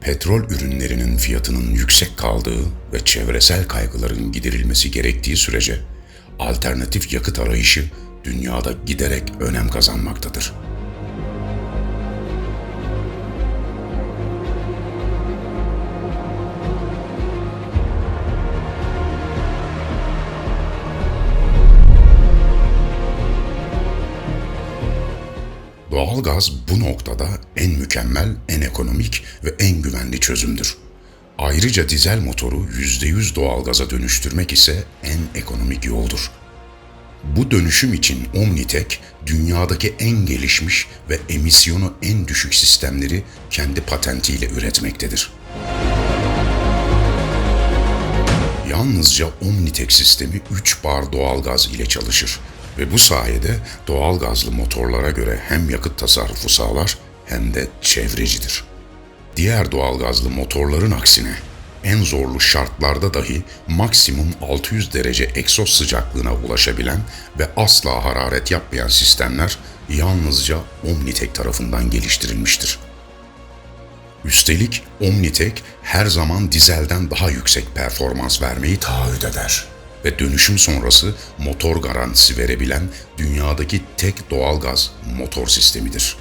petrol ürünlerinin fiyatının yüksek kaldığı ve çevresel kaygıların giderilmesi gerektiği sürece alternatif yakıt arayışı dünyada giderek önem kazanmaktadır. Doğalgaz bu noktada en mükemmel, en ekonomik ve en güvenli çözümdür. Ayrıca dizel motoru %100 doğalgaza dönüştürmek ise en ekonomik yoldur. Bu dönüşüm için Omnitek, dünyadaki en gelişmiş ve emisyonu en düşük sistemleri kendi patentiyle üretmektedir. Yalnızca Omnitek sistemi 3 bar doğalgaz ile çalışır ve bu sayede doğalgazlı motorlara göre hem yakıt tasarrufu sağlar hem de çevrecidir. Diğer doğalgazlı motorların aksine en zorlu şartlarda dahi maksimum 600 derece egzoz sıcaklığına ulaşabilen ve asla hararet yapmayan sistemler yalnızca Omnitek tarafından geliştirilmiştir. Üstelik Omnitek her zaman dizelden daha yüksek performans vermeyi taahhüt eder ve dönüşüm sonrası motor garantisi verebilen dünyadaki tek doğalgaz motor sistemidir.